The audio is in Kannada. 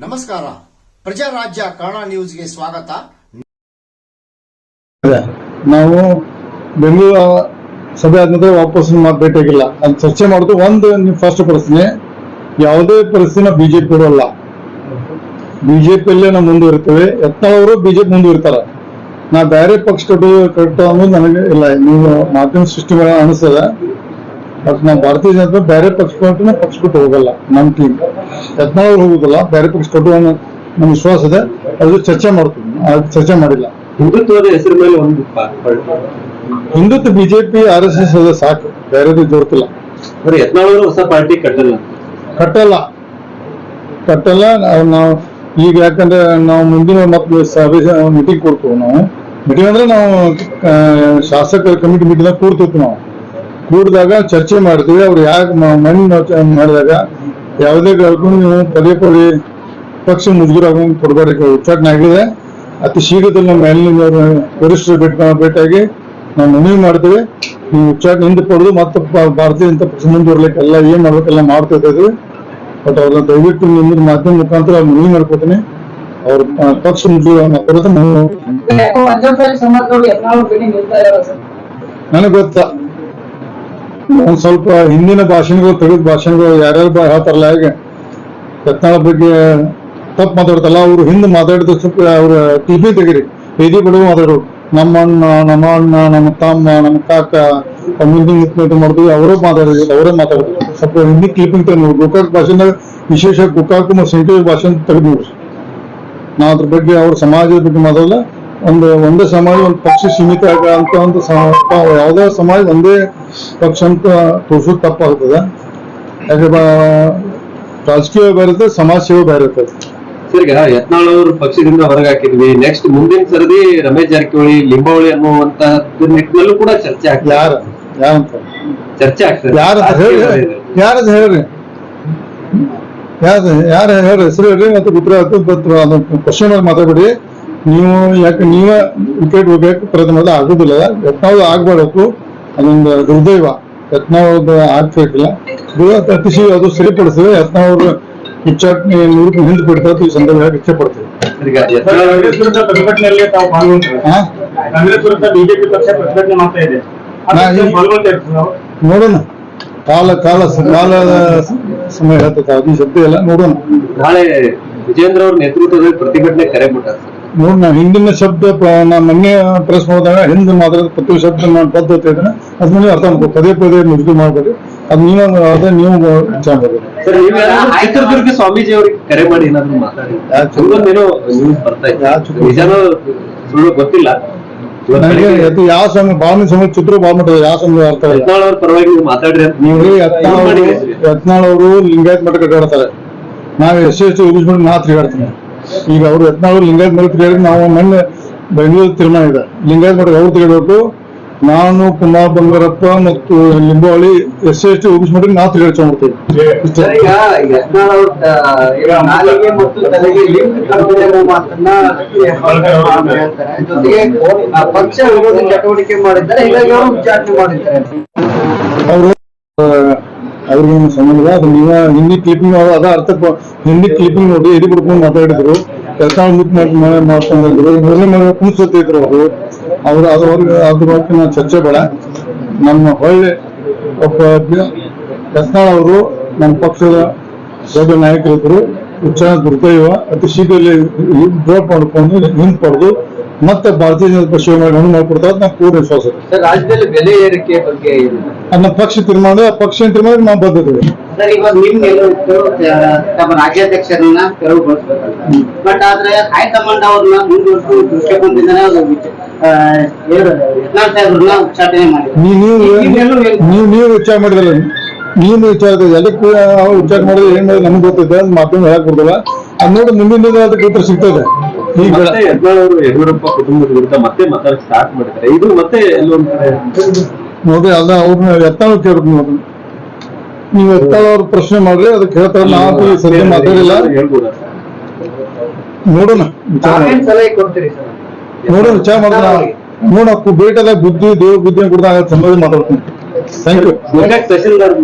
ನಮಸ್ಕಾರ. ಪ್ರಜಾರಾಜ್ಯ ಕನ್ನಡ ನ್ಯೂಸ್ಗೆ ಸ್ವಾಗತ. ನಾವು ಬೆಂಗಳೂರು ಸಭೆ ಆದ ನಂತರ ವಾಪಸ್ ಭೇಟಿಯಾಗಿಲ್ಲ. ಅಲ್ಲಿ ಚರ್ಚೆ ಮಾಡೋದು ಒಂದು ಫಸ್ಟ್ ಪ್ರಶ್ನೆ ಯಾವುದೇ ಪರಿಸ್ಥಿತಿನ ಬಿಜೆಪಿ ಬಿಡಲ್ಲ ಬಿಜೆಪಿಯಲ್ಲೇ ನಾವು ಮುಂದುವರಿತೇವೆ. ಎತ್ತವರು ಬಿಜೆಪಿ ಮುಂದುವರಿತಾರ. ನಾ ಬೇರೆ ಪಕ್ಷ ಕಟ್ಟು ಕಟ್ಟು ಅನ್ನೋದು ನನಗೆ ಇಲ್ಲ. ನೀವು ಮಾಧ್ಯಮ ಸೃಷ್ಟಿ ಮಾಡ ಅನಿಸ್ತದ. ಬಟ್ ನಾವು ಭಾರತೀಯ ಜನತಾ ಬೇರೆ ಪಕ್ಷ ಕೊಟ್ಟು ಪಕ್ಷ ಕೊಟ್ಟು ಹೋಗಲ್ಲ ನಮ್ಮ ಟೀಮ್ ಯತ್ನಾಳ್ ಹೋಗುದಿಲ್ಲ ಬೇರೆ ಪಕ್ಷ ಕೊಟ್ಟು ನಮ್ಮ ವಿಶ್ವಾಸ ಇದೆ. ಅದು ಚರ್ಚೆ ಮಾಡ್ತೀವಿ. ಚರ್ಚೆ ಮಾಡಿಲ್ಲ. ಹಿಂದುತ್ವದ ಹೆಸರು ಮೇಲೆ ಒಂದು Hindutva BJP R S S ಅದ ಸಾಕು. ಬೇರೆದು ಜೋರ್ತಿಲ್ಲ ಬರೀ ಹೊಸ ಪಾರ್ಟಿ ಕಟ್ಟಲ್ಲ. ಕಟ್ಟಲ್ಲ. ಕಟ್ಟಲ್ಲ. ನಾವು ಈಗ ಯಾಕಂದ್ರೆ ನಾವು ಮುಂದಿನ ಮತ್ತೆ ಸಭೆ ಮೀಟಿಂಗ್ ಕೊಡ್ತೀವಿ ನಾವು. ಮೀಟಿಂಗ್ ಅಂದ್ರೆ ನಾವು ಆ, ಶಾಸಕರ ಕಮಿಟಿ ಮೀಟಿಂಗ್ ಕೂಡ್ತೀವಿ ನಾವು. ಕೂಡಿದಾಗ ಚರ್ಚೆ ಮಾಡ್ತೀವಿ. ಅವ್ರು ಯಾಕೆ ಮಣ್ಣು ಮಾಡಿದಾಗ ಯಾವುದೇ ಕಾರಣಕ್ಕೂ ನೀವು ಪದೇ ಪದೇ ಪಕ್ಷ ಮುಜುಗರ ಕೊಡಬಾರ್ದು. ಉಚ್ಚಾಟನೆ ಆಗಿದೆ. ಅತಿ ಶೀಘ್ರದಲ್ಲಿ ನಮ್ಮ ಮೇಲಿನ ವರಿಷ್ಠರು ಭೇಟಿ ಭೇಟಿಯಾಗಿ ನಾವು ಮನವಿ ಮಾಡ್ತೀವಿ. ನೀವು ಉಚ್ಚಾಟನೆ ಹಿಂದೆ ಪಡೆದು ಮತ್ತೆ ಭಾರತೀಯ ಜನತಾ ಪಕ್ಷ ಮುಂದುವರ್ಲಿಕ್ಕೆಲ್ಲ ಏನ್ ಮಾಡ್ಬೇಕೆಲ್ಲ ಮಾಡ್ತಾ ಇದ್ದೀವಿ. ಬಟ್ ಅವ್ರನ್ನ ದಯವಿಟ್ಟು ನಿಮ್ಮ ಮಾಧ್ಯಮ ಮುಖಾಂತರ ಮನವಿ ಮಾಡ್ಕೊತೀನಿ ಅವ್ರ ಪಕ್ಷ ಮುಜುಗರ ಕೊಡೋದು ನನಗೆ ಯಾಕೋ ಒಂದ್ ಸ್ವಲ್ಪ ಹಿಂದಿನ ಭಾಷಣಗಳು, ತೆಗೆದ ಭಾಷಣಗಳು ಯಾರ್ಯಾರು ಹೇಳ್ತಾರಲ್ಲ ಹೇಗೆ? ಯತ್ನಾಳ ಬಗ್ಗೆ ತಪ್ಪು ಮಾತಾಡ್ತಲ್ಲ ಅವ್ರು ಹಿಂದೆ ಮಾತಾಡಿದ ಅವ್ರ ಟಿವಿ ತೆಗಿರಿ ಬೇದಿ ಬಿಡುವ ಮಾತಾಡೋರು. ನಮ್ಮ ಅಣ್ಣ ನಮ್ಮ ಅಣ್ಣ ನಮ್ಮ ತಮ್ಮ ನಮ್ಮ ಕಾಕ ಮುಂದಿನ ಮಾಡಿದ್ವಿ ಅವರೇ ಮಾತಾಡಿದ್ರು ಅವರೇ ಮಾತಾಡಿದ್ರು. ಸ್ವಲ್ಪ ಹಿಂದಿ ಕ್ಲಿಪಿಂಗ್ ತಗೊಂಡು ಗೋಕಾಕ್ ಭಾಷೆನ ವಿಶೇಷ ಗೋಕಾಕ್ ಮತ್ತು ಸೆಂಟ್ರಲ್ ಭಾಷೆ ತೆಗೆದು ನಾ ಅದ್ರ ಬಗ್ಗೆ ಅವ್ರ ಸಮಾಜದ ಬಗ್ಗೆ ಮಾತಾಡಲ್ಲ ಒಂದು ಒಂದೇ ಸಮಾಜ ಒಂದು ಪಕ್ಷ ಸೀಮಿತ ಅಂತ ಒಂದು ಯಾವುದೇ ಸಮಾಜ ಒಂದೇ ಪಕ್ಷ ಅಂತ ತೋರಿಸೋದು ತಪ್ಪಾಗ್ತದೆ. ಯಾಕೆ ರಾಜಕೀಯ ಬೇರೆ ಸಮಾಜ ಸೇವೆ ಬೇರೆ ಇರ್ತದೆ ಈಗ ಯತ್ನಾಳ್ ಅವರು ಪಕ್ಷದಿಂದ ಹೊರಗೆ ಹಾಕಿದ್ವಿ ನೆಕ್ಸ್ಟ್ ಮುಂದಿನ ಸರದಿ ರಮೇಶ್ ಜಾರಕಿಹೊಳಿ ಲಿಂಬಾವಳಿ ಅನ್ನುವಂತ ನಿಟ್ಟಿನಲ್ಲೂ ಕೂಡ ಚರ್ಚೆ ಆಗ್ತದೆ. ಯಾರ ಯಾರಂತ ಚರ್ಚೆ ಆಗ್ತದೆ. ಯಾರ ಯಾರದು ಹೇಳ್ರಿ ಯಾರ ಯಾರ ಹೇಳ್ರಿ ಹೆಸರು ಹೇಳ್ರಿ ಮತ್ತೆ ಅದು ಕ್ವಶನ್ ಮಾತಾಡ್ಬೇಡಿ. ನೀವು ಯಾಕೆ ನೀವೇ ವಿಕೆಟ್ ಹೋಗ್ಬೇಕು ಪ್ರಯತ್ನ ಮಾಡಿದ್ರೆ ಆಗುದಿಲ್ಲ. ಯತ್ನಾವ್ ಆಗ್ಬಾರ್ದು. ಅದೊಂದು ದುರ್ದೈವ. ಯತ್ನಾವ್ದು ಆಗ್ಬೇಕಿಲ್ಲ ತಪ್ಪಿಸಿ ಅದು ಸರಿಪಡಿಸಿದ್ರೆ ಯತ್ನ ಅವರು ಉಚ್ಚಾಟನೆ ನೂರು ಹಿಂದೆ ಬಿಡ್ತಾರೆ ಈ ಸಂದರ್ಭದಲ್ಲಿ ಇಚ್ಛೆ ಪಡ್ತೇವೆ ನೋಡೋಣ. ಕಾಲ ಕಾಲ ಕಾಲ ಸಮಯ ಹೇಳ್ತದೆ ಅದು ಶಬ್ದ ಇಲ್ಲ. ನೋಡೋಣ. ನಾಳೆ ವಿಜೇಂದ್ರ ಅವ್ರ ನೇತೃತ್ವದಲ್ಲಿ ಪ್ರತಿಭಟನೆ ಕರೆ ಬಿಟ್ಟಾರೆ. ನೋಡ್ ನಾ ಹಿಂದಿನ ಶಬ್ದ ನಾನು ನಾ ಮೊನ್ನೆ ಪ್ರೆಸ್ ಮಾಡಿದಾಗ ಹಿಂದೆ ಮಾತಾಡಿದ ಪ್ರತಿ ಶಬ್ದ ನಾನು ಪದ್ಧತಿ ಇದ್ದೇನೆ ಅದನ್ನ ನೀವು ಅರ್ಥ ಮಾಡ್ಬೋದು ಪದೇ ಪದೇ ಮೃದು ಮಾಡ್ಬೋದು ಅದ್ ನೀವು ಅದೇ ನೀವು ನೀವು ಚಿತ್ರದುರ್ಗ ಸ್ವಾಮೀಜಿ ಅವ್ರಿಗೆ ಕರೆ ಮಾಡಿ ಏನಾದ್ರು ಮಾತಾಡಿ? ಹಂಗೊಂದೇನೋ ನ್ಯೂಸ್ ಬರ್ತಾ ಇದೆ ಯಾಕೆ? ಸುಳ್ಳು ಗೊತ್ತಿಲ್ಲ. ನನಗೆ ಅದು ಯಾವ ಸಮಯ ಭಾವನೆ ಸಮಯ ಚಿತ್ರ ಮಾಡಿದ ಯಾವ ಸಮಯ ಅರ್ಥ ಇಲ್ಲ. ಯತ್ನಾಳ್ ಅವ್ರ ಪರವಾಗಿ ನೀವು ಮಾತಾಡ್ರಿ ಅಂತ ನೀವು ನೀವು ಯತ್ನಾಳ್ ಅವರು. ಯತ್ನಾಳ್ ಅವರು ಲಿಂಗಾಯತ್ ಮಠ ಕಟ್ಟಾಡ್ತಾರೆ ನಾವು ಎಸ್ ಎಸ್ ಯೂಸ್ ಮಾಡಿ ನಾ ತಿರುಗಾಡ್ತೀನಿ ಈಗ ಅವರು ಯತ್ನಾಳ್ ಅವರು ಲಿಂಗಾಯತ್ ಮಠ ತಿರುಗಾಡಿ ನಾವು ಮೊನ್ನೆ ಬೆಂಗಳೂರು ತೀರ್ಮಾನ ಇದೆ. ಲಿಂಗಾಯತ್ ಮಠ ಅವ್ರು ತಿಳಿಯಬೇಕು ನಾನು ಕುಮಾರ್ ಬಂಗಾರಪ್ಪ ಮತ್ತು ಲಿಂಬಾವಳಿ ಎಸ್ ಎಸ್ ಟಿ ಮಾಡಿ ನಾವು ಆ, ಪಕ್ಷ ವಿರೋಧಿ ಚಟುವಟಿಕೆ ಮಾಡಿದ್ದಾರೆ. ಅವರು ಉಚ್ಚಾಟನೆ ಮಾಡಿದ್ದಾರೆ ಅವರು ಸಂಬಂಧ ಅದು ನೀವ ಹಿಂದಿ ಕ್ಲಿಪ್ಪಿಂಗ್ ಅದ ಅರ್ಥ ಹಿಂದಿ ಕ್ಲಿಪ್ಪಿಂಗ್ ನೋಡಿ ಎದಿ ಬಿಡ್ಕೊಂಡು ಮಾತಾಡಿದ್ರು. ಕೆಲಸ ಮಾಡ್ಕೊಂಡಿದ್ರು ಮೊದಲನೇ ಮೇಲೆ ಕುಣಿಸುತ್ತಿದ್ರು ಅವರು. ಅವ್ರು ಅದು ಅವ್ರಿಗೆ ಅದ್ರ ಬಗ್ಗೆ ನಾವು ಚರ್ಚೆ ಬೇಡ. ನಮ್ಮ ಹೊಳ್ಳಿ ಒಬ್ಬ ಕೆಸ್ನಾಳ್ ಅವರು, ನಮ್ಮ ಪಕ್ಷದ ದೊಡ್ಡ ನಾಯಕರಿದ್ರು. ಉಚ್ಚಾರ ದುರ್ದೈವ, ಅತಿ ಶೀಘ್ರದಲ್ಲಿ ಡ್ರಾಪ್ ಮಾಡ್ಕೊಂಡು ಹಿಂದ್ ಪಡೆದು ಮತ್ತೆ ಭಾರತೀಯ ಜನತಾ ಪಕ್ಷ ಮಾಡಿ ಮಾಡ್ಕೊಡ್ತಾರೆ ನಾವು ಪೂರ್ಣ ವಿಶ್ವಾಸ ರಾಜ್ಯದಲ್ಲಿ ಬೆಲೆ ಏರಿಕೆ ಬಗ್ಗೆ ನಮ್ಮ ಅದನ್ನ ಪಕ್ಷ ತೀರ್ಮಾನ ಪಕ್ಷ ತೀರ್ಮಾನ ನಾವು ಬದ್ಧತೆ ಸರ್ ಇವಾಗ ನಿಮ್ ಗೆಲುವಿತ್ತು ತಮ್ಮ ರಾಜ್ಯಾಧ್ಯಕ್ಷರನ್ನ ತೆರವುಗೊಳಿಸ್ಬೇಕಂತ ಬಟ್ ಆದ್ರೆ ಹೈಕಮಾಂಡ್ ಅವ್ರನ್ನ ಉಚ್ಚಾಟನೆ ನೀವು ನೀವು ವಿಚಾರ ಮಾಡಿದ್ರಲ್ಲ ನೀವು ವಿಚಾರ ಮಾಡಿದ್ರೆ ಏನ್ ಮಾಡಿದ್ರೆ ನಮ್ಗೆ ಗೊತ್ತಿದೆ ಮಾತು ಮಾತನ್ನು ಹೇಳಕ್ ಕೊಡಲ್ಲ ಅದ್ ನೋಡಿ ಮುಂದಿನ ದಿನ ಅದಕ್ಕೆ ಉತ್ತರ ಸಿಗ್ತದೆ ಯತ್ನಾಳ್ ಅವರು ಯಡಿಯೂರಪ್ಪ ಕುಟುಂಬದ ವಿರುದ್ಧ ಮತ್ತೆ ಮಾತಾಡಕ್ ಸ್ಟಾರ್ಟ್ ಮಾಡಿದ್ದಾರೆ ಇದು ಮತ್ತೆ ಎಲ್ಲೊಂದ್ ಕಡೆ ನೋಡಿ ಅಲ್ಲ ಅವ್ರನ್ನ ಎತ್ತಾಳ ಕೇಳ್ಬೇಕು ನೋಡ್ರಿ ನೀವು ಎತ್ತಾಳ ಅವ್ರ ಪ್ರಶ್ನೆ ಮಾಡ್ರಿ ಅದಕ್ಕೆ ಹೇಳ್ತಾರೆ ನಾವು ಈ ಸದ್ಯ ಮಾತಾಡಿಲ್ಲ ಹೇಳ್ಬೋದಾ ನೋಡೋಣ ವಿಚಾರ ಮಾಡಿ. ಸಲಹೆ ಕೊಡ್ತೀರಿ ಸರ್ ನೋಡೋಣ ವಿಚಾರ ಮಾಡೋಣ ನೋಡ ಭೇಟದ ಬುದ್ಧಿ ದೇವ್ರ ಬುದ್ಧಿ ಕೊಡ್ದಾಗ ಸಂಬಂಧ ಮಾತಾಡ್ತೀನಿ ಥ್ಯಾಂಕ್ ಯು ಗೋಕಾಕ್ ತಹಸೀಲ್ದಾರ್